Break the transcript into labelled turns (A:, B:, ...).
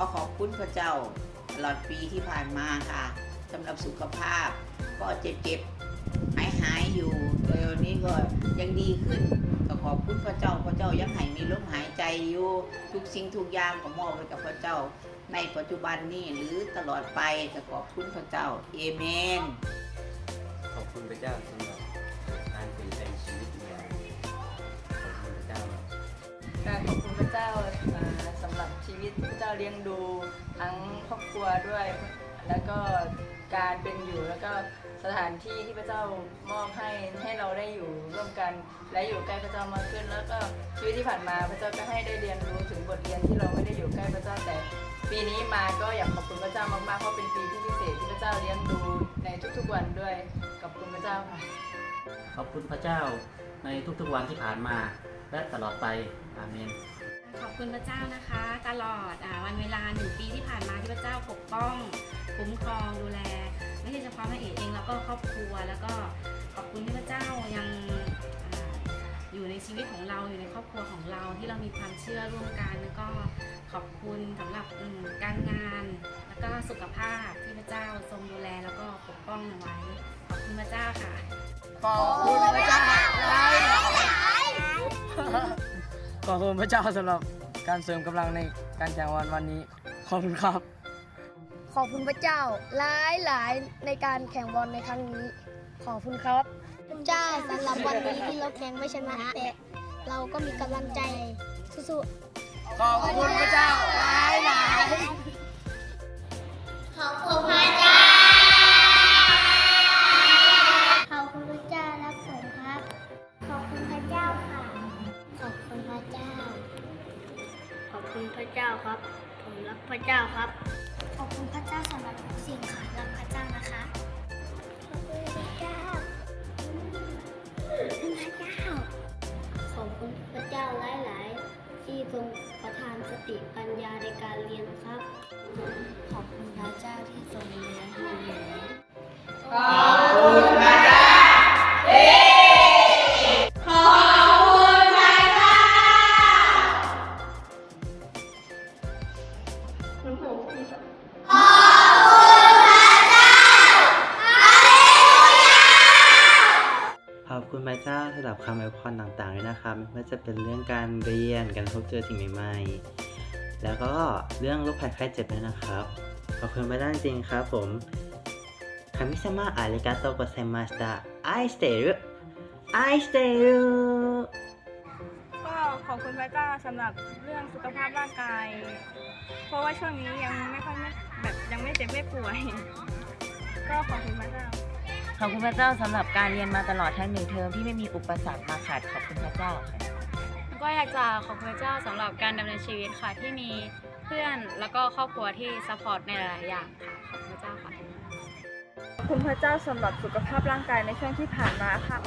A: พระเจ้าตลอดปีที่ผ่านมาค่ะสำหรับสุขภาพ ก็เจ็บเจ็บหายหายๆอยู่แต่วันนี้ก็ยังดีขึ้นก็ขอบคุณพระเจ้าพระเจ้ายังให้มีลมหายใจอยู่ทุกสิ่งทุกอย่างก็มอบไปกับพระเจ้า ในปัจจุบันนี้หรือตลอดไปก็ขอบคุณพระเจ้าเอเมน
B: ขอบคุณพระเจ้าสำหรับการเปลี่ยนแปลงชีวิตเนี่ยขอบคุณพระเจ้าครับ
C: การขอบคุณพระเจ้าอ่าสำหรับ ชีวิตพระเจ้าเลี้ยงดูทั้งครอบครัวด้วย แล้วก็การเป็นอยู่แล้วก็สถานที่ที่พระเจ้ามอบให้ให้เราได้อยู่ร่วมกันและอยู่ใกล้พระเจ้ามากขึ้น แล้วก็ชีวิตที่ผ่านมาพระเจ้าก็ให้ได้เรียนรู้ถึงบทเรียนที่เราไม่ได้อยู่ใกล้พระเจ้าแต่ ปีนี้มาก็อยากขอบคุณพระเจ้ามากๆเพราะเป็นปีที่พิเศษที่พระเจ้าเลี้ยงดูในทุกๆวันด้วยขอบคุณพระเจ้าค่ะ
D: ขอบคุณพระเจ้าในทุกๆวันที่ผ่านมาและตลอดไปอาเมน
E: ขอบคุณพระเจ้านะคะ ตลอดอวันเวลาหนึ่งปีที่ผ่านมาที่พระเจ้าปกป้องคุ้มครองดูแล ไม่ใช่เฉพาะแม่เอกเองแล้วก็ครอบครัวแล้วก็ขอบคุณที่พระเจ้ายังออยู่ในชีวิตของเราอยู่ในครอบครัวของเราที่เรามีความเชื่อร่วมกันแล้วก็ขอบคุณสำหรับการงาน แล้วก็สุขภาพที่พระเจ้าทรงดูแลแล้วก็ปกป้องเอาไว้ ขอบคุณพระเจ้าค่ะ
C: ขอบคุณพระเจ้า
F: ขอบคุณพระเจ้าสำหรับการเสริมกำลังในการแข่งวันวันนี้ ขอบคุณครับ
G: ขอบคุณพระเจ้าหลายหลายๆในการแข่งบอลในครั้งนี้ ขอบคุณครับ พระเจ้าสำหรับวันนี้ที่เราแข่งไม่ชนะแต่เราก็มีกำลังใจสู้
F: ขอบคุณพระเจ้าหลายหลาย
G: คุณพระเจ้าครับ ผมรักพระเจ้าครับ ขอบคุณพระเจ้าสำหรับทุกสิ่งค่ะรักพระเจ้านะคะขอบคุณพระเจ้าขอบคุณพระเจ้า ขอบคุณพระเจ้าหลาย ๆ ที่ทรงประทานสติปัญญาในการเรียนครับ ขอบคุณพระเจ้าที่ทรงเลี้ยงดูหนู
A: คุณพระเจ้า
B: สำหรับคำอวยพรต่างๆด้วยนะครับไม่ว่าจะเป็นเรื่องการเรียนการพบเจอสิ่งใหม่ๆ แล้วก็เรื่องโรคภัยไข้เจ็บด้วยนะครับขอบคุณพระเจ้าจริงครับผมคามิซามะอาริกาโตโกเซมาสตาไอสเตรุไอสเตรุ
H: ก็ขอบคุณพระเจ้าสำหรับเรื่องสุขภาพร่างกาย เพราะว่าช่วงนี้ยังไม่ค่อยไม่แบบยังไม่เจ็บไม่ป่วย ก็ขอบคุณพระเจ้า
I: ขอบคุณพระเจ้าสำหรับการเรียนมาตลอดทั้งหนึ่งเทอมที่ไม่มีอุปสรรคมาขัดขอบคุณพระเจ้าค่ะ
H: ก็อยากจะขอบคุณพระเจ้าสำหรับการดำเนินชีวิตค่ะที่มีเพื่อนแล้วก็ครอบครัวที่ซัพพอร์ตในหลายๆอย่างค่ะขอบคุณพระเจ้าค่ะ
C: ขอบคุณพระเจ้าสำหรับสุขภาพร่างกายในช่วงที่ผ่านมาค่ะ